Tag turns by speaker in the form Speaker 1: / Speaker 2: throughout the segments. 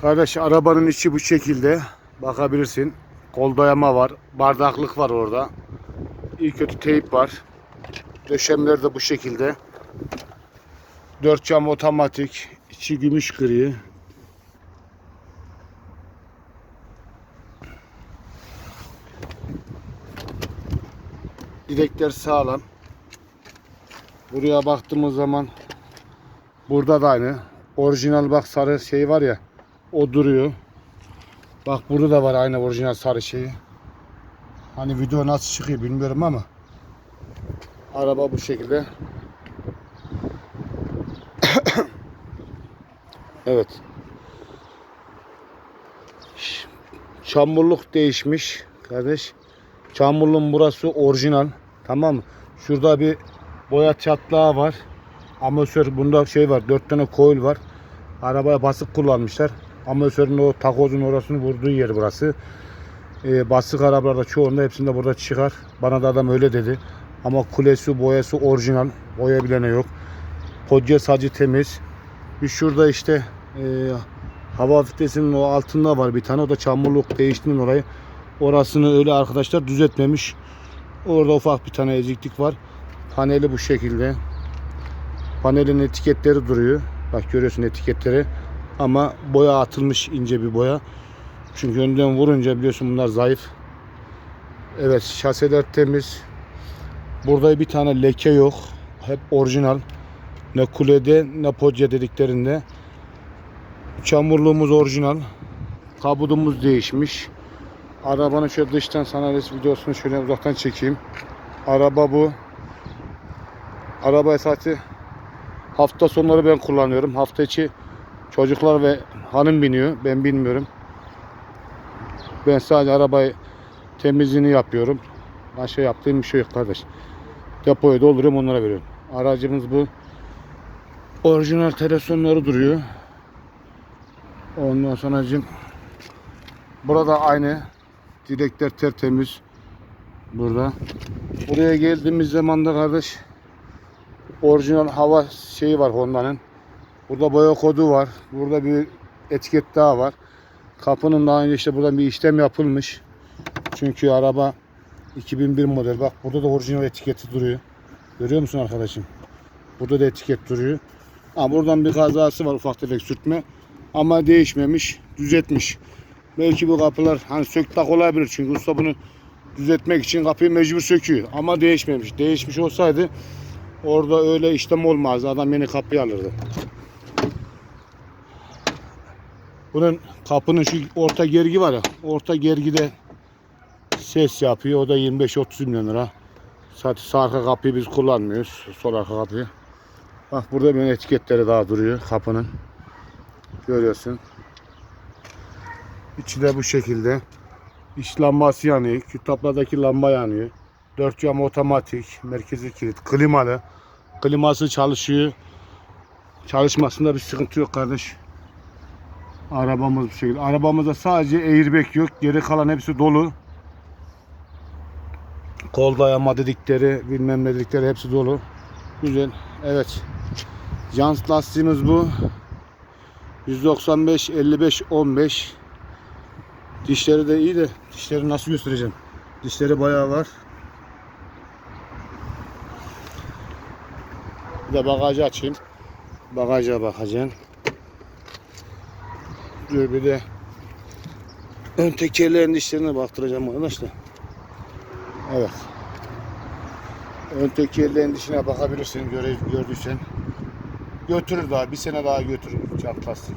Speaker 1: Kardeş arabanın içi bu şekilde. Bakabilirsin. Kol dayama var. Bardaklık var orada. İyi kötü teyp var. Döşemeler de bu şekilde. Dört cam otomatik. içi gümüş gri. Direkler sağlam. Buraya baktığımız zaman burada da aynı. Orijinal bak sarı şey var ya. O duruyor. Bak burada da var aynı orijinal sarı şeyi. Hani video nasıl çıkıyor bilmiyorum ama. Araba bu şekilde. evet. Çamurluk değişmiş kardeş. Çamurluğun burası orijinal. Tamam mı? Şurada bir boya çatlağı var. Amatör bunda şey var. Dört tane coil var. Arabaya basık kullanmışlar. Amatörün o takozun orasını vurduğu yer burası. Ee, basık arabalarda çoğunda hepsinde burada çıkar. Bana da adam öyle dedi. Ama kulesi boyası orijinal. Boya bilene yok. Podya sacı temiz. Bir şurada işte e, hava filtresinin o altında var bir tane. O da çamurluk değiştiğinin orayı. Orasını öyle arkadaşlar düzeltmemiş. Orada ufak bir tane eziklik var. Paneli bu şekilde. Panelin etiketleri duruyor. Bak görüyorsun etiketleri. Ama boya atılmış ince bir boya. Çünkü önden vurunca biliyorsun bunlar zayıf. Evet şaseler temiz. Burada bir tane leke yok. Hep orijinal. Ne kulede ne podya dediklerinde. Çamurluğumuz orijinal. Kabudumuz değişmiş. Arabanın şöyle dıştan sana resim videosunu şöyle uzaktan çekeyim. Araba bu. Araba esası hafta sonları ben kullanıyorum. Hafta içi çocuklar ve hanım biniyor. Ben bilmiyorum. Ben sadece arabayı temizliğini yapıyorum. Başka yaptığım bir şey yok kardeş. Depoyu dolduruyorum onlara veriyorum. Aracımız bu. Orijinal telefonları duruyor. Ondan sonra burada aynı direkler tertemiz. Burada. Buraya geldiğimiz zaman da kardeş orijinal hava şeyi var Honda'nın. Burada boya kodu var. Burada bir etiket daha var. Kapının daha önce işte buradan bir işlem yapılmış. Çünkü araba 2001 model. Bak burada da orijinal etiketi duruyor. Görüyor musun arkadaşım? Burada da etiket duruyor. Ha, buradan bir kazası var ufak tefek sürtme. Ama değişmemiş, düzeltmiş. Belki bu kapılar hani sök tak olabilir çünkü usta bunu düzeltmek için kapıyı mecbur söküyor. Ama değişmemiş. Değişmiş olsaydı orada öyle işlem olmazdı. Adam yeni kapıyı alırdı. Bunun kapının şu orta gergi var ya. Orta gergide ses yapıyor. O da 25-30 milyon lira. Zaten sağ arka kapıyı biz kullanmıyoruz. Sol arka kapıyı. Bak burada benim etiketleri daha duruyor kapının. Görüyorsun. İçi de bu şekilde. İç lambası yanıyor. Kitaplardaki lamba yanıyor. Dört cam otomatik. Merkezi kilit. Klimalı. Kliması çalışıyor. Çalışmasında bir sıkıntı yok kardeş. Arabamız bu şekilde. Arabamızda sadece airbag yok. Geri kalan hepsi dolu. Kol dayama dedikleri, bilmem ne dedikleri hepsi dolu. Güzel. Evet. Jant lastiğimiz bu. 195 55 15. Dişleri de iyi de dişleri nasıl göstereceğim? Dişleri bayağı var. De bagajı açayım. Bagaja bakacağım. Dur bir de ön tekerlerin dişlerine baktıracağım arkadaşlar. Evet. Ön tekerlerin dişine bakabilirsin göre, gördüysen. Götürür daha bir sene daha götürür çant lastik.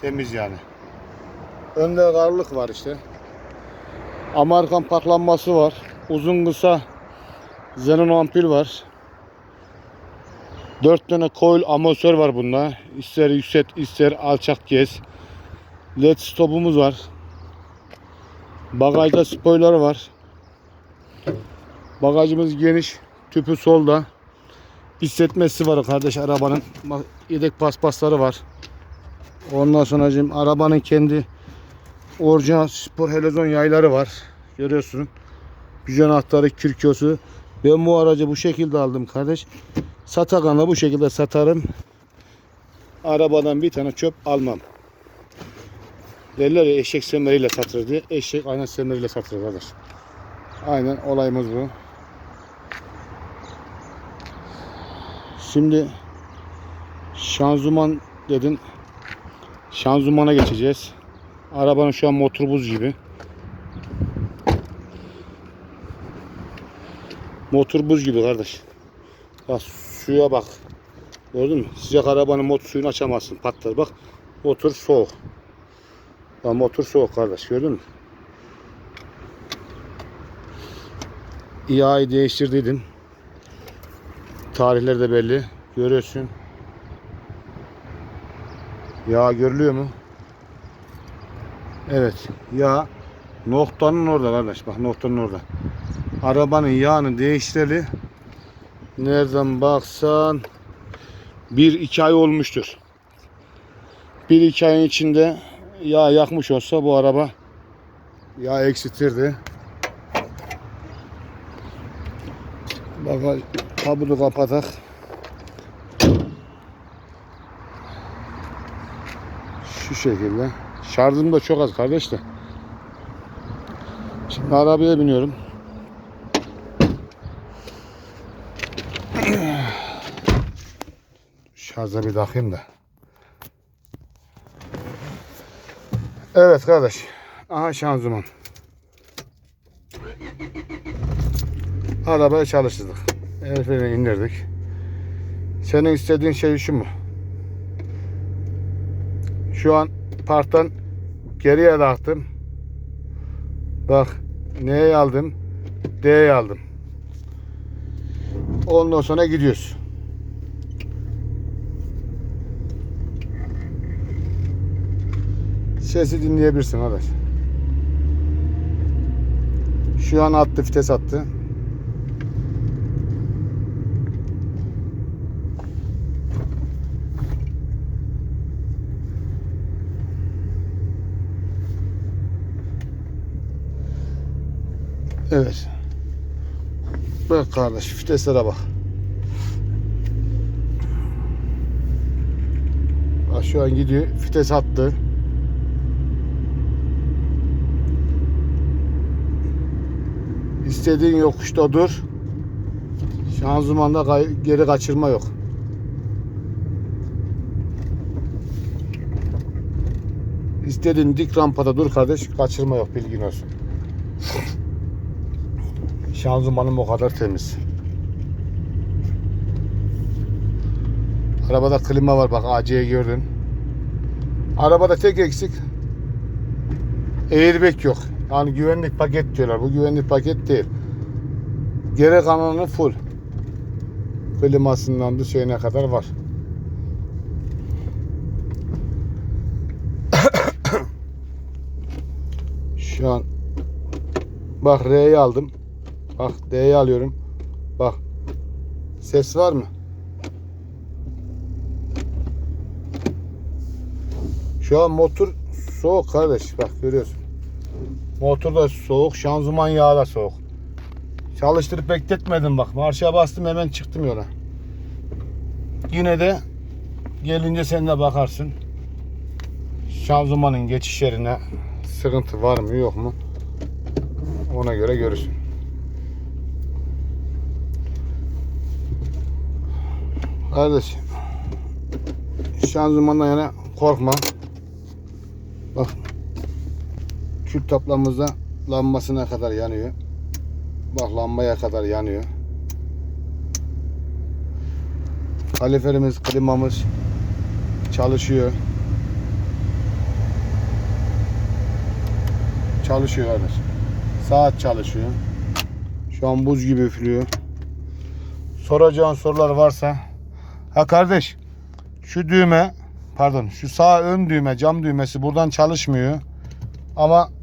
Speaker 1: Temiz yani. Önde karlık var işte. Amerikan paklanması var. Uzun kısa xenon ampul var. Dört tane coil amatör var bunda. İster yükselt ister alçak gez. LED stopumuz var. Bagajda spoiler var. Bagajımız geniş. Tüpü solda. Hissetmesi var kardeş arabanın. Yedek paspasları var. Ondan sonra arabanın kendi orijinal spor helezon yayları var. Görüyorsun. Güzel anahtarı, kürküyosu. Ben bu aracı bu şekilde aldım kardeş. Satakan'da bu şekilde satarım. arabadan bir tane çöp almam. Derler ya eşek semeriyle satılır diye. Eşek aynen semeriyle satılır kardeş. Aynen olayımız bu. Şimdi şanzıman dedin. Şanzımana geçeceğiz. Arabanın şu an motor buz gibi. Motor buz gibi kardeş. Bak suya bak. Gördün mü? Sıcak arabanın motor suyunu açamazsın. Patlar bak. Motor soğuk. Bak motor soğuk kardeş. Gördün mü? Yağı değiştirdiydin. Tarihler de belli. Görüyorsun. Yağ görülüyor mu? Evet. Yağ noktanın orada kardeş. Bak noktanın orada. Arabanın yağını değiştireli nereden baksan bir iki ay olmuştur. Bir iki ayın içinde yağ yakmış olsa bu araba yağ eksitirdi. Bagaj kabuğunu kapatak. Şu şekilde. Şarjım da çok az kardeş de. Şimdi arabaya biniyorum. Şarja bir takayım da. Evet kardeş. Aha şanzıman. Arabayı çalıştırdık. El indirdik. Senin istediğin şey şu mu? Şu an parktan geriye taktım. Bak neye aldım? D'ye aldım. Ondan sonra gidiyoruz. Sesi dinleyebilirsin arkadaş. Şu an attı vites attı. Evet. Bak kardeş viteslere bak. Bak şu an gidiyor. Vites attı. İstediğin yokuşta dur. Şanzımanda geri kaçırma yok. İstediğin dik rampada dur kardeş. Kaçırma yok bilgin olsun. Şanzımanım o kadar temiz. Arabada klima var bak AC'yi gördün. Arabada tek eksik airbag yok. Yani güvenlik paket diyorlar. Bu güvenlik paket değil. Geri kalanı full. Klimasından da şeyine kadar var. Şu an bak R'yi aldım. Bak D'yi alıyorum. Bak. Ses var mı? Şu an motor soğuk kardeş. Bak görüyorsun. Motor da soğuk. Şanzıman yağı da soğuk. Çalıştırıp bekletmedim bak. Marşa bastım hemen çıktım yola. Yine de gelince sen de bakarsın. Şanzımanın geçiş yerine sıkıntı var mı yok mu? Ona göre görürsün. Kardeşim şanzımandan yana korkma. Bak kül taplamızda lambasına kadar yanıyor. Bak lambaya kadar yanıyor. Kaliferimiz, klimamız çalışıyor. Çalışıyor kardeş. Saat çalışıyor. Şu an buz gibi üflüyor. Soracağın sorular varsa Ha kardeş şu düğme pardon şu sağ ön düğme cam düğmesi buradan çalışmıyor. Ama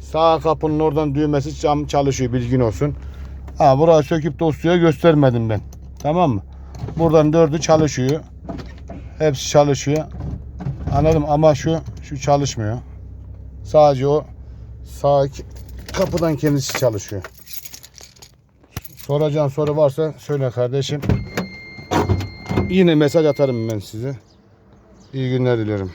Speaker 1: sağ kapının oradan düğmesi cam çalışıyor bilgin olsun. Ha burayı söküp dostuya göstermedim ben. Tamam mı? Buradan dördü çalışıyor. Hepsi çalışıyor. Anladım ama şu şu çalışmıyor. Sadece o sağ kapıdan kendisi çalışıyor. Soracağın soru varsa söyle kardeşim. Yine mesaj atarım ben size. İyi günler dilerim.